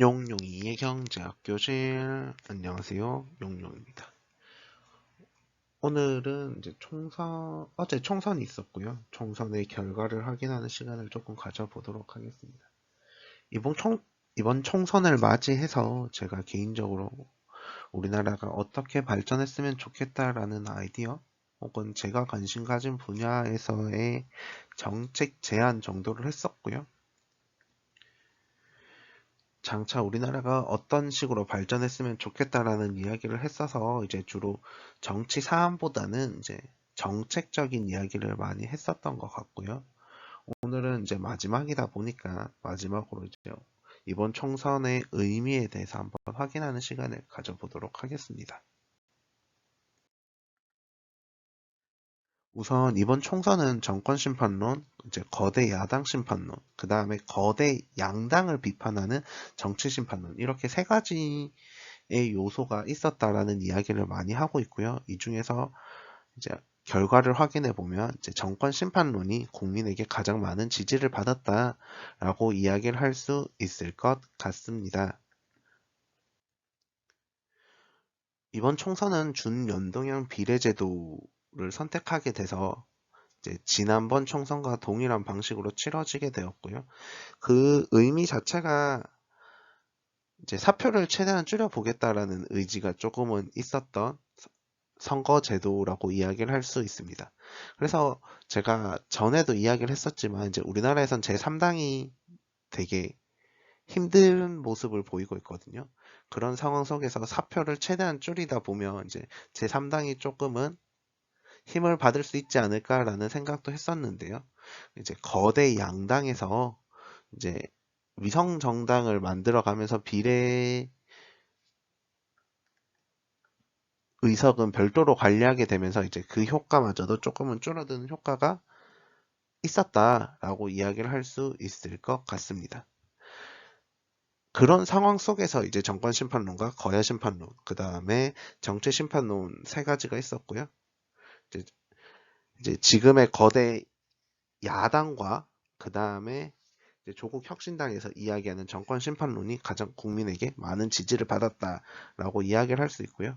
용용이의 경제학 교실. 안녕하세요. 용용입니다. 오늘은 이제 총선 어제 총선이 있었고요. 총선의 결과를 확인하는 시간을 조금 가져보도록 하겠습니다. 이번 총 이번 총선을 맞이해서 제가 개인적으로 우리나라가 어떻게 발전했으면 좋겠다라는 아이디어 혹은 제가 관심 가진 분야에서의 정책 제안 정도를 했었고요 장차 우리나라가 어떤 식으로 발전했으면 좋겠다라는 이야기를 했어서 이제 주로 정치 사안보다는 이제 정책적인 이야기를 많이 했었던 것 같고요. 오늘은 이제 마지막이다 보니까 마지막으로 이제 이번 총선의 의미에 대해서 한번 확인하는 시간을 가져보도록 하겠습니다. 우선 이번 총선은 정권 심판론, 이제 거대 야당 심판론, 그 다음에 거대 양당을 비판하는 정치 심판론 이렇게 세 가지의 요소가 있었다라는 이야기를 많이 하고 있고요. 이 중에서 이제 결과를 확인해 보면 이제 정권 심판론이 국민에게 가장 많은 지지를 받았다라고 이야기를 할 수 있을 것 같습니다. 이번 총선은 준연동형 비례제도 를 선택하게 돼서 지난번 총선과 동일한 방식으로 치러지게 되었고요. 그 의미 자체가 이제 사표를 최대한 줄여보겠다라는 의지가 조금은 있었던 선거제도라고 이야기를 할 수 있습니다. 그래서 제가 전에도 이야기를 했었지만 이제 우리나라에선 제3당이 되게 힘든 모습을 보이고 있거든요. 그런 상황 속에서 사표를 최대한 줄이다 보면 이제 제3당이 조금은 힘을 받을 수 있지 않을까라는 생각도 했었는데요. 이제 거대 양당에서 이제 위성 정당을 만들어 가면서 비례 의석은 별도로 관리하게 되면서 이제 그 효과마저도 조금은 줄어드는 효과가 있었다라고 이야기를 할 수 있을 것 같습니다. 그런 상황 속에서 이제 정권 심판론과 거야 심판론, 그 다음에 정치 심판론 세 가지가 있었고요. 이제, 지금의 거대 야당과 그 다음에 조국 혁신당에서 이야기하는 정권 심판론이 가장 국민에게 많은 지지를 받았다라고 이야기를 할 수 있고요.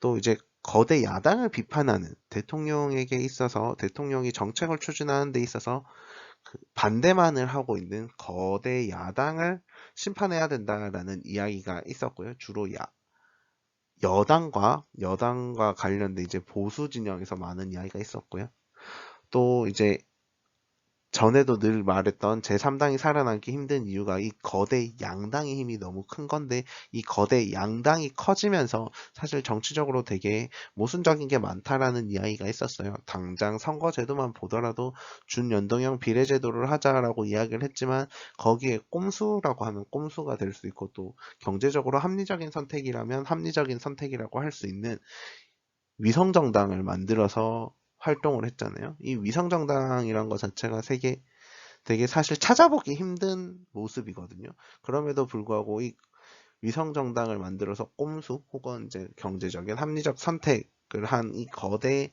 또 이제 거대 야당을 비판하는 대통령에게 있어서 대통령이 정책을 추진하는 데 있어서 그 반대만을 하고 있는 거대 야당을 심판해야 된다라는 이야기가 있었고요. 주로 야, 여당과 여당과 관련된 이제 보수 진영에서 많은 이야기가 있었고요. 또 이제 전에도 늘 말했던 제3당이 살아남기 힘든 이유가 이 거대 양당의 힘이 너무 큰 건데 이 거대 양당이 커지면서 사실 정치적으로 되게 모순적인 게 많다라는 이야기가 있었어요. 당장 선거제도만 보더라도 준연동형 비례제도를 하자라고 이야기를 했지만 거기에 꼼수라고 하면 꼼수가 될 수 있고 또 경제적으로 합리적인 선택이라면 합리적인 선택이라고 할 수 있는 위성정당을 만들어서 활동을 했잖아요. 이 위성정당이란 것 자체가 세계 되게 사실 찾아보기 힘든 모습이거든요. 그럼에도 불구하고 이 위성정당을 만들어서 꼼수 혹은 이제 경제적인 합리적 선택을 한 이 거대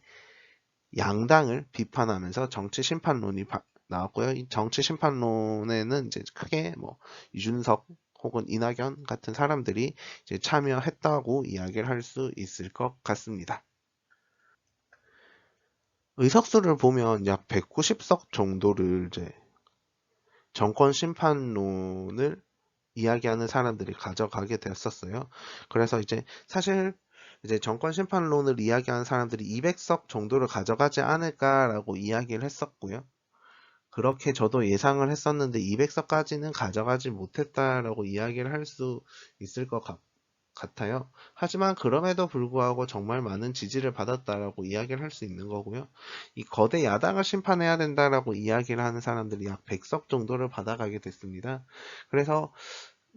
양당을 비판하면서 정치 심판론이 나왔고요. 이 정치 심판론에는 이제 크게 뭐 이준석 혹은 이낙연 같은 사람들이 이제 참여했다고 이야기를 할 수 있을 것 같습니다. 의석수를 보면 약 190석 정도를 이제 정권 심판론을 이야기하는 사람들이 가져가게 되었었어요. 그래서 이제 사실 이제 정권 심판론을 이야기하는 사람들이 200석 정도를 가져가지 않을까라고 이야기를 했었고요. 그렇게 저도 예상을 했었는데 200석까지는 가져가지 못했다라고 이야기를 할 수 있을 것 같고 같아요. 하지만 그럼에도 불구하고 정말 많은 지지를 받았다라고 이야기를 할 수 있는 거고요. 이 거대 야당을 심판해야 된다라고 이야기를 하는 사람들이 약 100석 정도를 받아가게 됐습니다. 그래서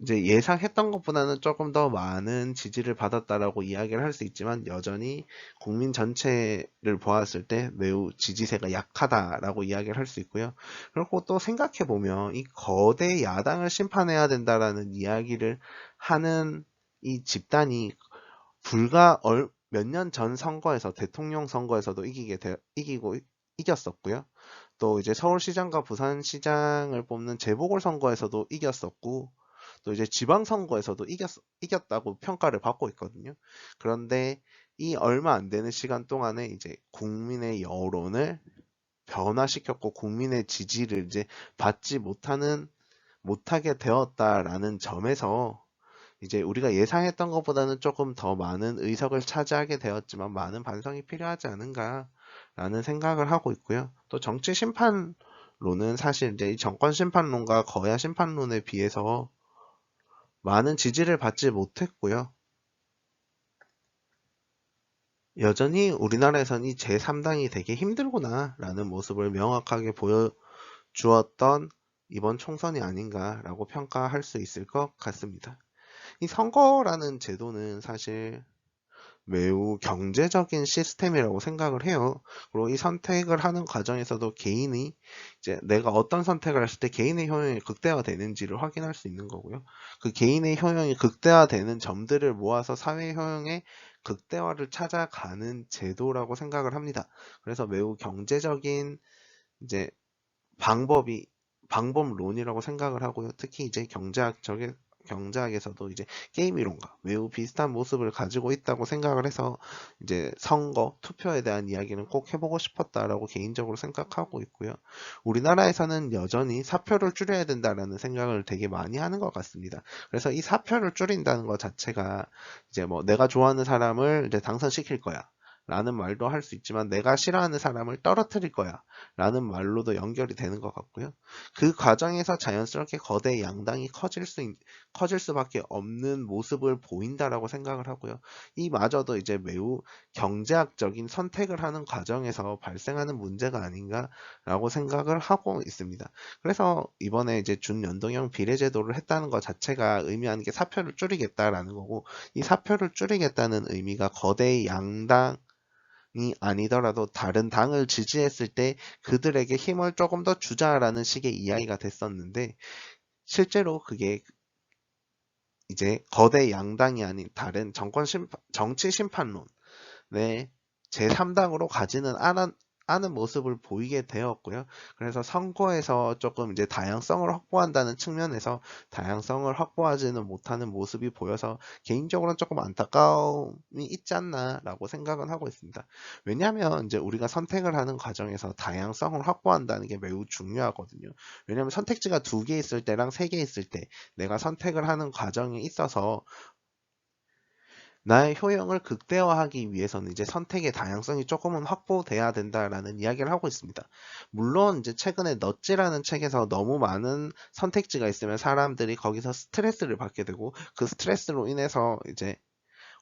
이제 예상했던 것보다는 조금 더 많은 지지를 받았다라고 이야기를 할 수 있지만 여전히 국민 전체를 보았을 때 매우 지지세가 약하다라고 이야기를 할 수 있고요. 그리고 또 생각해 보면 이 거대 야당을 심판해야 된다라는 이야기를 하는 이 집단이 불과 몇 년 전 선거에서 대통령 선거에서도 이기게 되, 이기고 이겼었고요. 또 이제 서울시장과 부산시장을 뽑는 재보궐 선거에서도 이겼었고 또 이제 지방선거에서도 이겼, 이겼다고 평가를 받고 있거든요. 그런데 이 얼마 안 되는 시간 동안에 이제 국민의 여론을 변화시켰고 국민의 지지를 이제 받지 못하는 못하게 되었다라는 점에서 이제 우리가 예상했던 것보다는 조금 더 많은 의석을 차지하게 되었지만 많은 반성이 필요하지 않은가라는 생각을 하고 있고요. 또 정치 심판론은 사실 이제 이 정권 심판론과 거야 심판론에 비해서 많은 지지를 받지 못했고요. 여전히 우리나라에선 이 제3당이 되게 힘들구나 라는 모습을 명확하게 보여주었던 이번 총선이 아닌가라고 평가할 수 있을 것 같습니다. 이 선거라는 제도는 사실 매우 경제적인 시스템이라고 생각을 해요. 그리고 이 선택을 하는 과정에서도 개인이 이제 내가 어떤 선택을 했을 때 개인의 효용이 극대화되는지를 확인할 수 있는 거고요. 그 개인의 효용이 극대화되는 점들을 모아서 사회 효용의 극대화를 찾아가는 제도라고 생각을 합니다. 그래서 매우 경제적인 이제 방법이 방법론이라고 생각을 하고요. 특히 이제 경제학적인 경제학에서도 이제 게임 이론과 매우 비슷한 모습을 가지고 있다고 생각을 해서 이제 선거, 투표에 대한 이야기는 꼭 해보고 싶었다라고 개인적으로 생각하고 있고요. 우리나라에서는 여전히 사표를 줄여야 된다라는 생각을 되게 많이 하는 것 같습니다. 그래서 이 사표를 줄인다는 것 자체가 이제 뭐 내가 좋아하는 사람을 이제 당선시킬 거야. 라는 말도 할 수 있지만 내가 싫어하는 사람을 떨어뜨릴 거야 라는 말로도 연결이 되는 것 같고요. 그 과정에서 자연스럽게 거대 양당이 커질 수, 커질 수밖에 없는 모습을 보인다라고 생각을 하고요. 이마저도 이제 매우 경제학적인 선택을 하는 과정에서 발생하는 문제가 아닌가라고 생각을 하고 있습니다. 그래서 이번에 이제 준연동형 비례제도를 했다는 것 자체가 의미하는 게 사표를 줄이겠다라는 거고 이 사표를 줄이겠다는 의미가 거대 양당 이 아니더라도 다른 당을 지지했을 때 그들에게 힘을 조금 더 주자라는 식의 이야기가 됐었는데 실제로 그게 이제 거대 양당이 아닌 다른 정권 심판, 정치 심판론의 제3당으로 가지는 않았, 않은 모습을 보이게 되었고요. 그래서 선거에서 조금 이제 다양성을 확보한다는 측면에서 다양성을 확보하지는 못하는 모습이 보여서 개인적으로는 조금 안타까움이 있지 않나라고 생각은 하고 있습니다. 왜냐하면 이제 우리가 선택을 하는 과정에서 다양성을 확보한다는 게 매우 중요하거든요. 왜냐하면 선택지가 두 개 있을 때랑 세 개 있을 때 내가 선택을 하는 과정에 있어서 나의 효용을 극대화하기 위해서는 이제 선택의 다양성이 조금은 확보돼야 된다라는 이야기를 하고 있습니다. 물론 이제 최근에 넛지라는 책에서 너무 많은 선택지가 있으면 사람들이 거기서 스트레스를 받게 되고 그 스트레스로 인해서 이제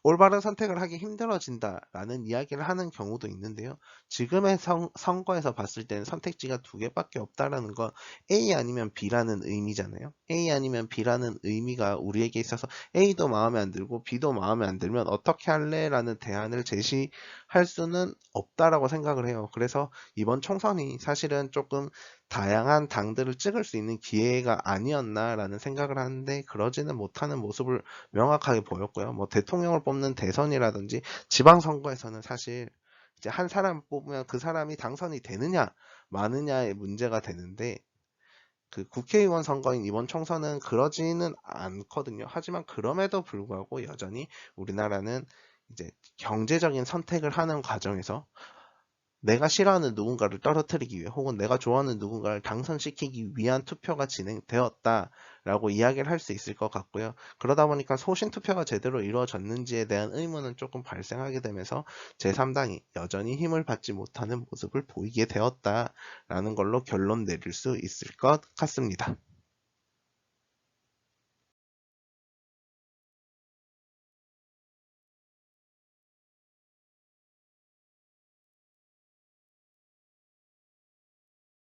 올바른 선택을 하기 힘들어진다라는 이야기를 하는 경우도 있는데요. 지금의 선, 선거에서 봤을 때는 선택지가 두 개밖에 없다라는 건 A 아니면 B라는 의미잖아요. A 아니면 B라는 의미가 우리에게 있어서 A도 마음에 안 들고 B도 마음에 안 들면 어떻게 할래? 라는 대안을 제시할 수는 없다라고 생각을 해요. 그래서 이번 총선이 사실은 조금 다양한 당들을 찍을 수 있는 기회가 아니었나라는 생각을 하는데 그러지는 못하는 모습을 명확하게 보였고요. 뭐 대통령을 뽑는 대선이라든지 지방선거에서는 사실 이제 한 사람 뽑으면 그 사람이 당선이 되느냐 마느냐의 문제가 되는데 그 국회의원 선거인 이번 총선은 그러지는 않거든요. 하지만 그럼에도 불구하고 여전히 우리나라는 이제 경제적인 선택을 하는 과정에서 내가 싫어하는 누군가를 떨어뜨리기 위해 혹은 내가 좋아하는 누군가를 당선시키기 위한 투표가 진행되었다라고 이야기를 할 수 있을 것 같고요. 그러다 보니까 소신 투표가 제대로 이루어졌는지에 대한 의문은 조금 발생하게 되면서 제3당이 여전히 힘을 받지 못하는 모습을 보이게 되었다라는 걸로 결론 내릴 수 있을 것 같습니다.